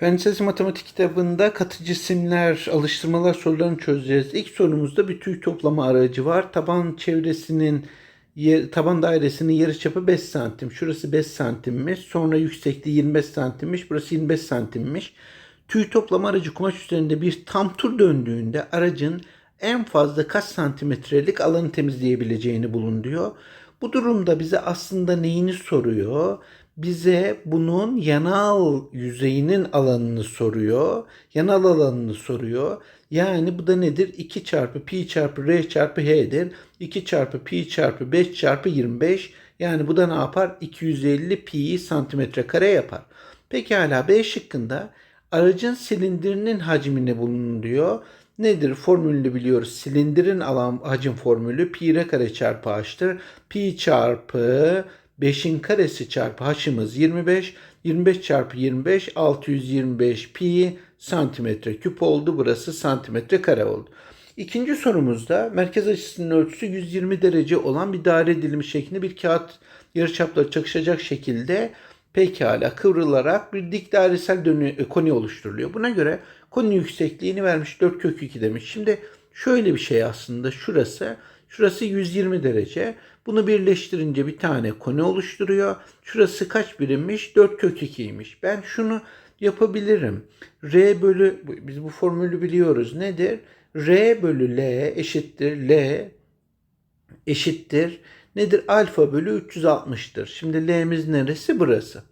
Fen Lisesi Matematik kitabında katı cisimler, alıştırmalar sorularını çözeceğiz. İlk sorumuzda bir tüy toplama aracı var. Taban çevresinin taban dairesinin yarıçapı 5 santim. Şurası 5 santimmiş. Sonra yüksekliği 25 santimmiş. Burası 25 santimmiş. Tüy toplama aracı kumaş üzerinde bir tam tur döndüğünde aracın en fazla kaç santimetrelik alanı temizleyebileceğini bulun diyor. Bu durumda bize aslında neyini soruyor? Bize bunun yanal yüzeyinin alanını soruyor. Yanal alanını soruyor. Yani bu da nedir? 2 çarpı pi çarpı r çarpı h'dir. 2 çarpı pi çarpı 5 çarpı 25. Yani bu da ne yapar? 250 pi santimetre kare yapar. Pekala B şıkkında aracın silindirinin hacmini bulun diyor. Nedir? Formülünü biliyoruz. Silindirin alan hacim formülü pi r kare çarpı h'tır. Pi çarpı 5'in karesi çarpı h'ımız 25. 25 çarpı 25 625 pi santimetre küp oldu. Burası santimetre kare oldu. İkinci sorumuzda merkez açısının ölçüsü 120 derece olan bir daire dilimi şeklinde bir kağıt yarıçapları çakışacak şekilde pekala kıvrılarak bir dik dairesel dönü, koni oluşturuluyor. Buna göre koninin yüksekliğini vermiş 4 kök 2 demiş. Şimdi şöyle bir şey aslında şurası. Şurası 120 derece. Bunu birleştirince bir tane koni oluşturuyor. Şurası kaç birimmiş? 4 kök 2'ymiş. Ben şunu yapabilirim. R bölü, biz bu formülü biliyoruz. Nedir? R bölü L eşittir L eşittir. Nedir? Alfa bölü 360'tır. Şimdi L'miz neresi? Burası.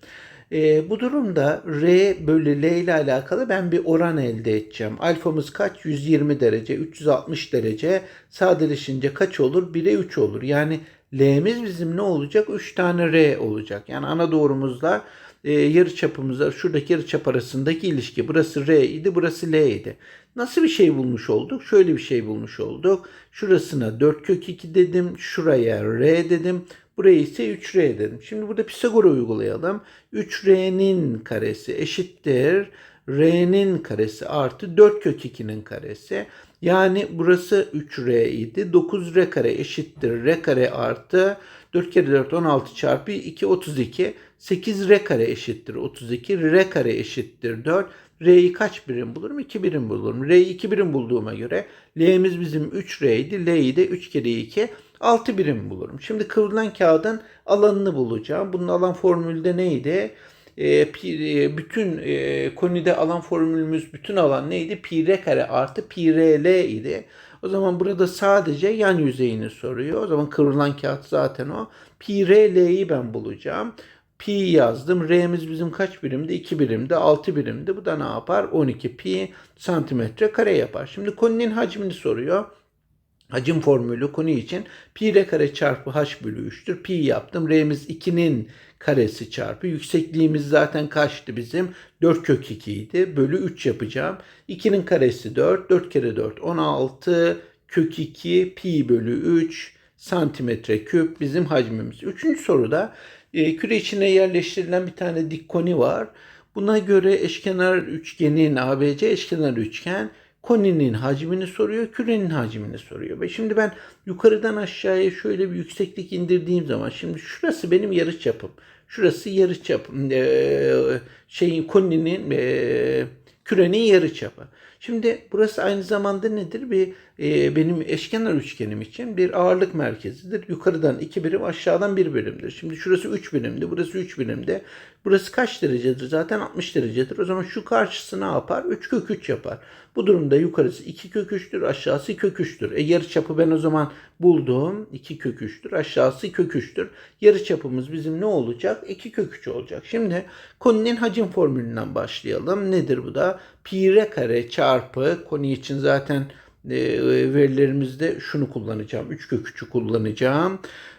E, bu durumda R bölü L ile alakalı ben bir oran elde edeceğim. Alfamız kaç? 120 derece, 360 derece. Sadeleşince kaç olur? 1'e 3 olur. Yani L'miz bizim ne olacak? 3 tane R olacak. Yani ana doğrumuzla e, yarı çapımızla şuradaki yarı çap arasındaki ilişki. Burası R idi, burası L idi. Nasıl bir şey bulmuş olduk? Şöyle bir şey bulmuş olduk. Şurasına 4 kök 2 dedim. Şuraya R dedim. Buraya ise 3R dedim. Şimdi burada Pisagor'u uygulayalım. 3R'nin karesi eşittir. R'nin karesi artı 4 kök 2'nin karesi. Yani burası 3R idi. 9R kare eşittir. R kare artı 4 kere 4 16 çarpı 2 32. 8R kare eşittir 32. R kare eşittir 4. R'yi kaç birim bulurum? 2 birim bulurum. R'yi 2 birim bulduğuma göre L'miz bizim 3R idi. L'yi de 3 kere 2 6 birim bulurum. Şimdi kıvrılan kağıdın alanını bulacağım. Bunun alan formülü de neydi? E, pi, e, bütün e, konide alan formülümüz bütün alan neydi? Pi r kare artı pi r l idi. O zaman burada sadece yan yüzeyini soruyor. O zaman kıvrılan kağıt zaten o. Pi r l'yi ben bulacağım. Pi yazdım. R'miz bizim kaç birimdi? 2 birimdi. 6 birimdi. Bu da ne yapar? 12 pi santimetre kare yapar. Şimdi koninin hacmini soruyor. Hacim formülü konu için pi r kare çarpı h bölü 3'tür. Pi yaptım. R'miz 2'nin karesi çarpı. Yüksekliğimiz zaten kaçtı bizim? 4 kök 2 idi. Bölü 3 yapacağım. 2'nin karesi 4. 4 kere 4 16 kök 2 pi bölü 3 santimetre küp bizim hacmimiz. Üçüncü soruda e, küre içine yerleştirilen bir tane dik koni var. Buna göre eşkenar üçgenin ABC eşkenar üçgen koninin hacmini soruyor, kürenin hacmini soruyor. Ve şimdi ben yukarıdan aşağıya şöyle bir yükseklik indirdiğim zaman şimdi şurası benim yarı çapım. Şurası yarı çapım. Ee, şeyin koninin e, kürenin yarı çapı. Şimdi burası aynı zamanda nedir? Bir e, benim eşkenar üçgenim için bir ağırlık merkezidir. Yukarıdan 2 birim, aşağıdan 1 birimdir. Şimdi şurası 3 birimdi, burası 3 birimde. Burası kaç derecedir? Zaten 60 derecedir. O zaman şu karşısı ne yapar? 3 kök 3 yapar. Bu durumda yukarısı 2 kök 3'tür, aşağısı kök 3'tür. E yarı çapı ben o zaman buldum. 2 kök 3'tür, aşağısı kök 3'tür. Yarı çapımız bizim ne olacak? 2 kök 3 olacak. Şimdi koninin hacim formülünden başlayalım. Nedir bu da? Pi r kare çarpı koni için zaten e, verilerimizde şunu kullanacağım. 3 kök 3'ü kullanacağım.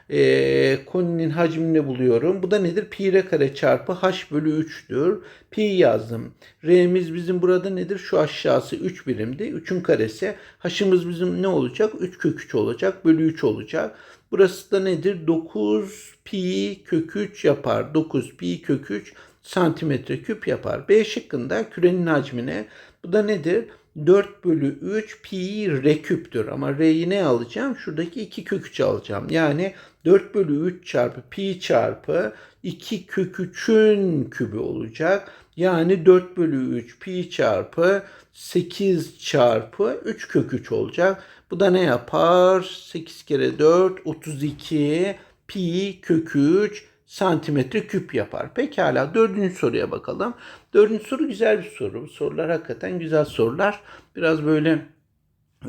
E, koninin hacmini buluyorum. Bu da nedir? Pi r kare çarpı h bölü 3'tür. Pi yazdım. R'miz bizim burada nedir? Şu aşağısı 3 birimdi. 3'ün karesi. H'ımız bizim ne olacak? 3 kök 3 olacak. Bölü 3 olacak. Burası da nedir? 9 pi kök 3 yapar. 9 pi kök 3 santimetre küp yapar. B şıkkında kürenin hacmine bu da nedir? 4 bölü 3 pi r küptür. Ama r'yi ne alacağım? Şuradaki 2 kök 3 alacağım. Yani 4 bölü 3 çarpı pi çarpı 2 kök 3'ün kübü olacak. Yani 4 bölü 3 pi çarpı 8 çarpı 3 kök 3 olacak. Bu da ne yapar? 8 kere 4 32 pi kök 3 santimetre küp yapar. Pekala dördüncü soruya bakalım. Dördüncü soru güzel bir soru. Sorular hakikaten güzel sorular. Biraz böyle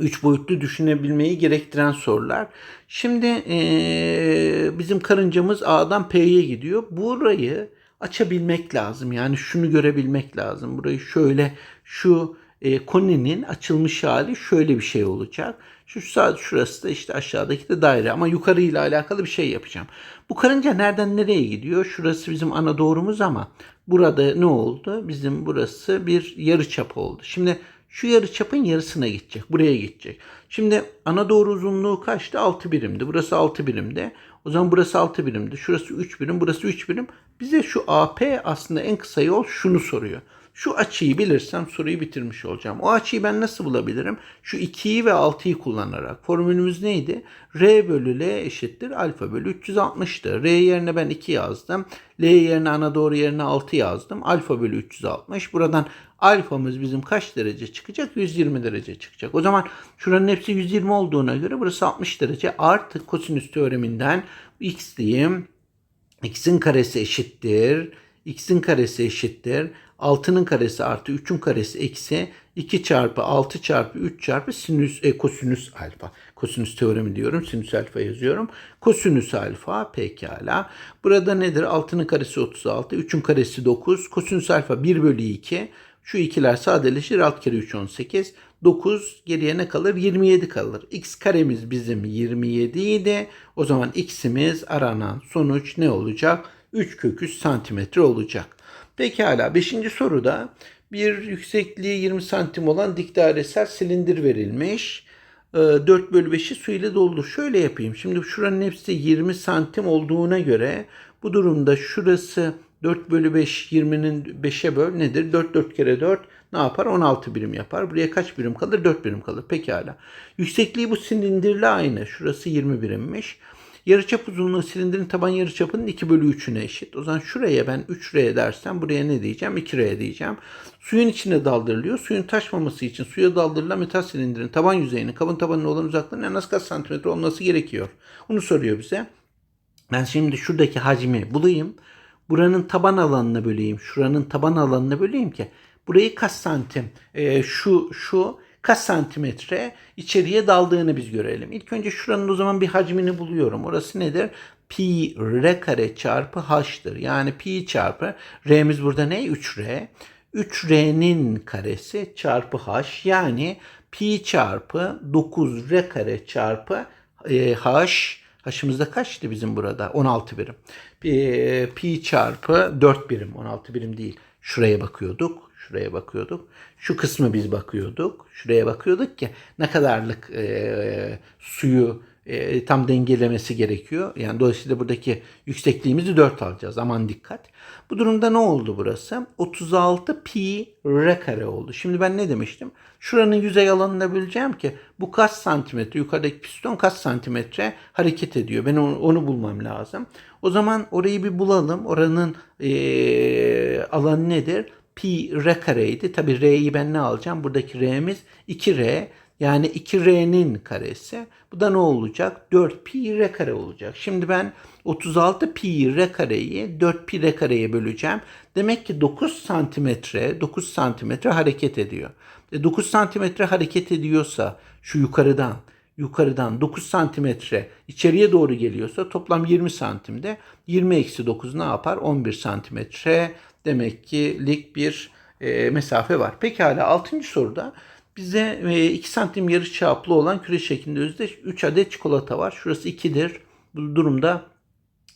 üç boyutlu düşünebilmeyi gerektiren sorular. Şimdi eee, bizim karıncamız A'dan P'ye gidiyor. Burayı açabilmek lazım. Yani şunu görebilmek lazım. Burayı şöyle şu e, koninin açılmış hali şöyle bir şey olacak. Şu saat şurası da işte aşağıdaki de daire ama yukarıyla alakalı bir şey yapacağım. Bu karınca nereden nereye gidiyor? Şurası bizim ana doğrumuz ama burada ne oldu? Bizim burası bir yarı çap oldu. Şimdi şu yarı çapın yarısına gidecek. Buraya gidecek. Şimdi ana doğru uzunluğu kaçtı? 6 birimdi. Burası 6 birimde. O zaman burası 6 birimdi. Şurası 3 birim. Burası 3 birim. Bize şu AP aslında en kısa yol şunu soruyor. Şu açıyı bilirsem soruyu bitirmiş olacağım. O açıyı ben nasıl bulabilirim? Şu 2'yi ve 6'yı kullanarak. Formülümüz neydi? R bölü L eşittir alfa bölü 360'tı. R yerine ben 2 yazdım. L yerine ana doğru yerine 6 yazdım. Alfa bölü 360. Buradan alfamız bizim kaç derece çıkacak? 120 derece çıkacak. O zaman şuranın hepsi 120 olduğuna göre burası 60 derece. Artık kosinüs teoreminden x diyeyim. x'in karesi eşittir. x'in karesi eşittir. 6'nın karesi artı 3'ün karesi eksi 2 çarpı 6 çarpı 3 çarpı sinüs e, kosinüs alfa. Kosinüs teoremi diyorum. Sinüs alfa yazıyorum. Kosinüs alfa pekala. Burada nedir? 6'nın karesi 36. 3'ün karesi 9. Kosinüs alfa 1 bölü 2. Şu ikiler sadeleşir. 6 kere 3 18. 9 geriye ne kalır? 27 kalır. X karemiz bizim 27 idi. O zaman x'imiz aranan sonuç ne olacak? 3 kök 3 santimetre olacak. Pekala 5. soruda bir yüksekliği 20 santim olan dik dairesel silindir verilmiş. Ee, 4 bölü 5'i su ile doldur. Şöyle yapayım. Şimdi şuranın hepsi 20 santim olduğuna göre bu durumda şurası 4 bölü 5 20'nin 5'e böl nedir? 4 4 kere 4 ne yapar? 16 birim yapar. Buraya kaç birim kalır? 4 birim kalır. Pekala. Yüksekliği bu silindirle aynı. Şurası 20 birimmiş. Yarıçap uzunluğu silindirin taban yarıçapının 2 bölü 3'üne eşit. O zaman şuraya ben 3R dersem buraya ne diyeceğim? 2R diyeceğim. Suyun içine daldırılıyor. Suyun taşmaması için suya daldırılan metal silindirin taban yüzeyinin kabın tabanına olan uzaklığının en az kaç santimetre olması gerekiyor? Bunu soruyor bize. Ben şimdi şuradaki hacmi bulayım. Buranın taban alanına böleyim. Şuranın taban alanına böleyim ki burayı kaç santim e, şu şu kaç santimetre içeriye daldığını biz görelim. İlk önce şuranın o zaman bir hacmini buluyorum. Orası nedir? Pi r kare çarpı h'tır. Yani pi çarpı r'miz burada ne? 3r. 3r'nin karesi çarpı h yani pi çarpı 9r kare çarpı e, h H'ımızda kaçtı bizim burada? 16 birim. Pi, pi çarpı 4 birim. 16 birim değil. Şuraya bakıyorduk. Şuraya bakıyorduk. Şu kısmı biz bakıyorduk. Şuraya bakıyorduk ki ne kadarlık e, suyu e, tam dengelemesi gerekiyor. Yani dolayısıyla buradaki yüksekliğimizi 4 alacağız. Aman dikkat. Bu durumda ne oldu burası? 36 pi r kare oldu. Şimdi ben ne demiştim? Şuranın yüzey alanını böleceğim ki bu kaç santimetre yukarıdaki piston kaç santimetre hareket ediyor. Ben onu, onu bulmam lazım. O zaman orayı bir bulalım. Oranın e, alanı nedir? Pi r kareydi. Tabi r'yi ben ne alacağım? Buradaki r'miz 2r. Yani 2r'nin karesi. Bu da ne olacak? 4 pi r kare olacak. Şimdi ben 36 pi r kareyi 4 pi r kareye böleceğim. Demek ki 9 santimetre 9 santimetre hareket ediyor. E 9 santimetre hareket ediyorsa şu yukarıdan yukarıdan 9 santimetre içeriye doğru geliyorsa toplam 20 santimde 20 eksi 9 ne yapar? 11 santimetre demek ki lik bir e, mesafe var. Pekala 6. soruda bize e, 2 santim yarı çaplı olan küre şeklinde özde 3 adet çikolata var. Şurası 2'dir. Bu durumda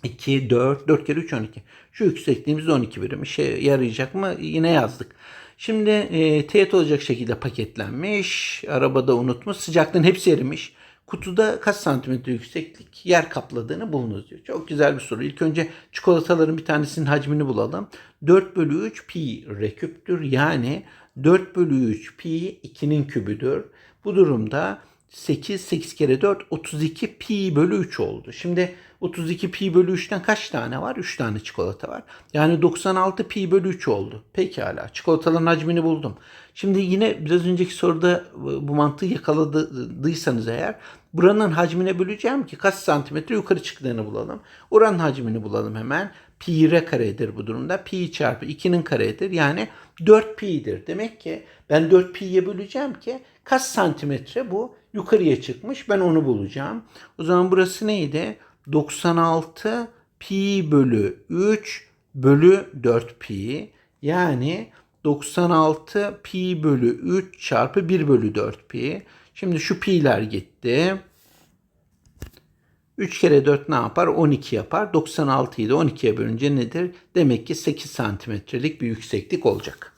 2, 4, 4 kere 3, 12. Şu yüksekliğimiz 12 birim. İşe yarayacak mı? Yine yazdık. Şimdi e, teğet olacak şekilde paketlenmiş. Arabada unutmuş. Sıcaklığın hepsi erimiş. Kutuda kaç santimetre yükseklik yer kapladığını bulunuz diyor. Çok güzel bir soru. İlk önce çikolataların bir tanesinin hacmini bulalım. 4 bölü 3 pi r küptür. Yani 4 bölü 3 pi 2'nin kübüdür. Bu durumda 8, 8 kere 4, 32 pi bölü 3 oldu. Şimdi 32 pi bölü 3'ten kaç tane var? 3 tane çikolata var. Yani 96 pi bölü 3 oldu. Pekala. Çikolataların hacmini buldum. Şimdi yine biraz önceki soruda bu mantığı yakaladıysanız eğer buranın hacmine böleceğim ki kaç santimetre yukarı çıktığını bulalım. Oranın hacmini bulalım hemen. Pi r karedir bu durumda. Pi çarpı 2'nin karesidir. Yani 4 pi'dir. Demek ki ben 4 pi'ye böleceğim ki kaç santimetre bu yukarıya çıkmış. Ben onu bulacağım. O zaman burası neydi? 96 pi bölü 3 bölü 4 pi. Yani 96 pi bölü 3 çarpı 1 bölü 4 pi. Şimdi şu pi'ler gitti. 3 kere 4 ne yapar? 12 yapar. 96'yı da 12'ye bölünce nedir? Demek ki 8 santimetrelik bir yükseklik olacak.